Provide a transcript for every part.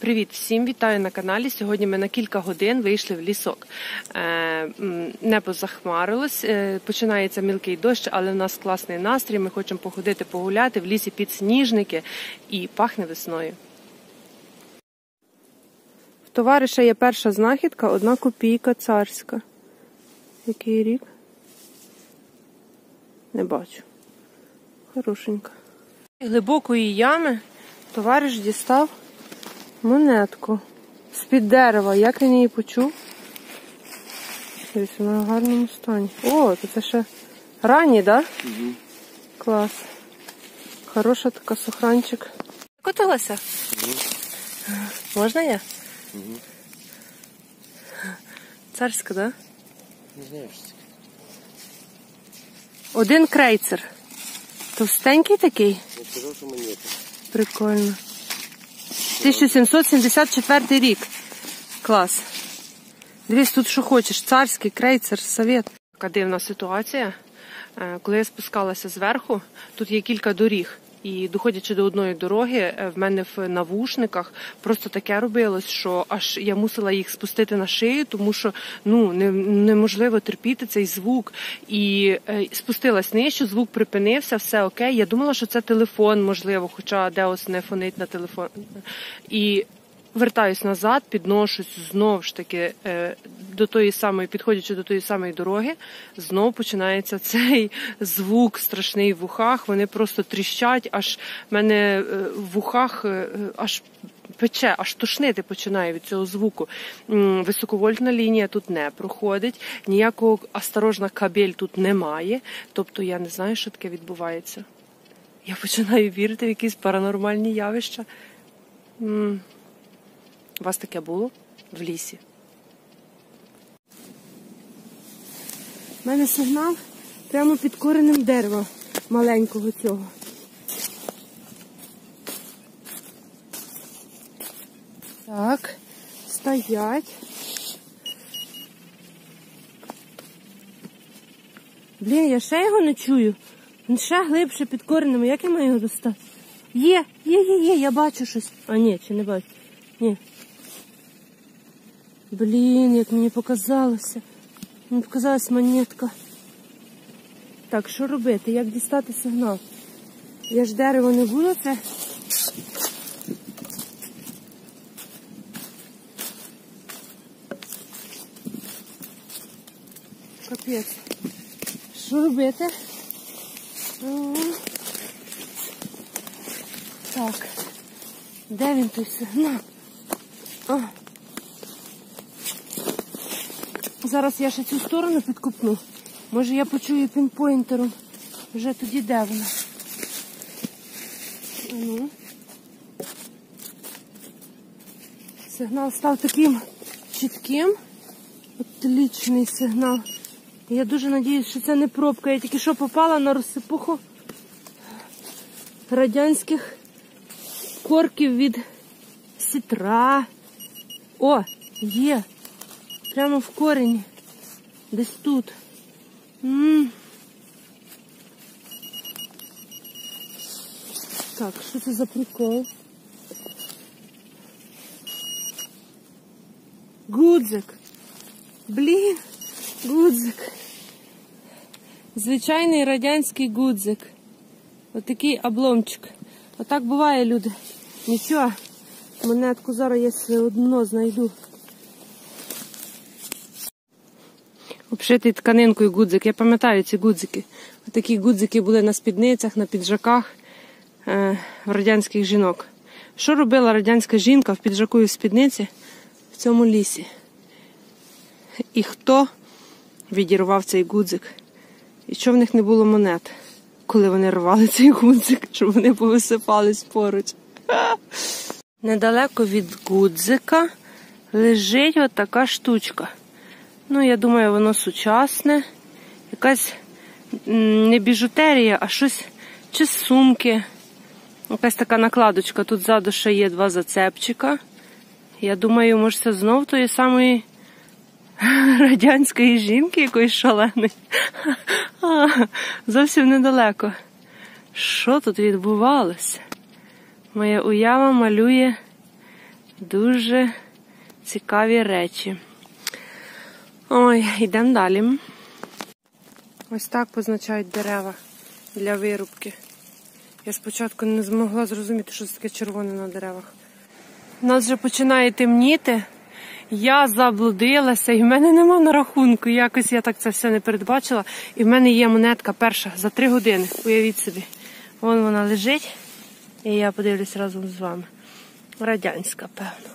Привіт всім вітаю на каналі. Сьогодні ми на кілька годин вийшли в лісок. Е, Небо захмарилось, е, починається мілкий дощ, але в нас класний настрій. Ми хочемо походити, погуляти в лісі під сніжники і пахне весною. В товариша є перша знахідка, одна копійка царська. Який рік? Не бачу. Хорошенька. Глибокої ями товариш дістав монетку з-під дерева. Як він її почув? Дивись, вона в гарному стані. О, то це ще ранні, так? Да? Угу. Клас. Хороша така сухранчик. Котилася? Можна я? Угу. Царська, так? Да? Не знаю, що це. Один крейцер. Товстенький такий. Я що монета. Прикольно. 1774 рік. Клас. Дивись, тут що хочеш. Царський, крейцер, совет. Така дивна ситуація. Е, Коли я спускалася зверху, тут є кілька доріг. І доходячи до одної дороги, е, в мене в навушниках просто таке робилось, що аж я мусила їх спустити на шию, тому що ну не, неможливо терпіти цей звук. І е, спустилась нижче, звук припинився, все окей. Я думала, що це телефон, можливо, хоча Деос не фонить на телефон. І Вертаюсь назад, підношусь знову ж таки е, до тої самої, підходячи до тої самої дороги, знову починається цей звук страшний в ухах. Вони просто тріщать, аж мене е, в ухах е, аж пече, аж тошнити починає від цього звуку. Високовольтна лінія тут не проходить, ніякого осторожна кабель тут немає. Тобто я не знаю, що таке відбувається. Я починаю вірити в якісь паранормальні явища. У вас таке було в лісі? У мене сигнал прямо під коренем дерева маленького цього. Так, стоять. Блін, я ще його не чую. Він ще глибше під коренем. Як я маю його достати? Є, є, є, є, я бачу щось. А ні, чи не бачу? Ні. Блін, як мені показалося. Мені показалась монетка. Так, що робити? Як дістати сигнал? Я ж дерево не було, це. Капець. Що робити? Так. Де він той сигнал? Зараз я ще цю сторону підкупну. Може я почую пінпойнтером. Вже тоді де вона? Ну. Сигнал став таким чітким. Отлічний сигнал. Я дуже сподіваюся, що це не пробка. Я тільки що попала на розсипуху радянських корків від сітра. О, є. Прямо в корені. Десь тут. М Так, що це за прикол? Гудзик. Блін, гудзик. Звичайний радянський гудзик. Отакий обломчик. Отак буває, люди. Нічого, монетку зараз я все одно знайду. Обшитий тканинкою гудзик. Я пам'ятаю ці гудзики. Такі гудзики були на спідницях, на піджаках е, радянських жінок. Що робила радянська жінка в піджаку і в спідниці в цьому лісі? І хто відірвав цей гудзик? І що в них не було монет, коли вони рвали цей гудзик, щоб вони повисипались поруч? Недалеко від гудзика лежить отака штучка. Ну, я думаю, воно сучасне. Якась не біжутерія, а щось чи сумки. Якась така накладочка. Тут ззаду ще є два зацепчика. Я думаю, може це знов тої самої радянської жінки якоїсь шаленої. Зовсім недалеко. Що тут відбувалося? Моя уява малює Дуже цікаві речі. Ой, йдемо далі. Ось так позначають дерева для вирубки. Я спочатку не змогла зрозуміти, що це таке червоне на деревах. У нас вже починає темніти. Я заблудилася, і в мене нема на рахунку. Якось я так це все не передбачила. І в мене є монетка перша за три години. Уявіть собі. Вон вона лежить. І я подивлюсь разом з вами. Радянська, певно.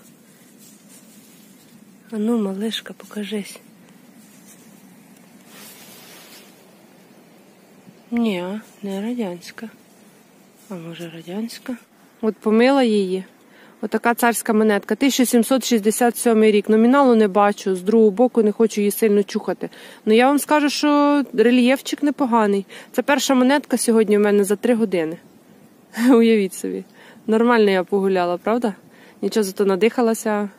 А ну, малишка, покажись. Ні, не радянська. А може радянська? От помила її. Отака царська монетка. 1767 рік. Номіналу не бачу, з другого боку не хочу її сильно чухати. Ну я вам скажу, що рельєфчик непоганий. Це перша монетка сьогодні в мене за три години. Уявіть собі. Нормально я погуляла, правда? Нічого зато надихалася.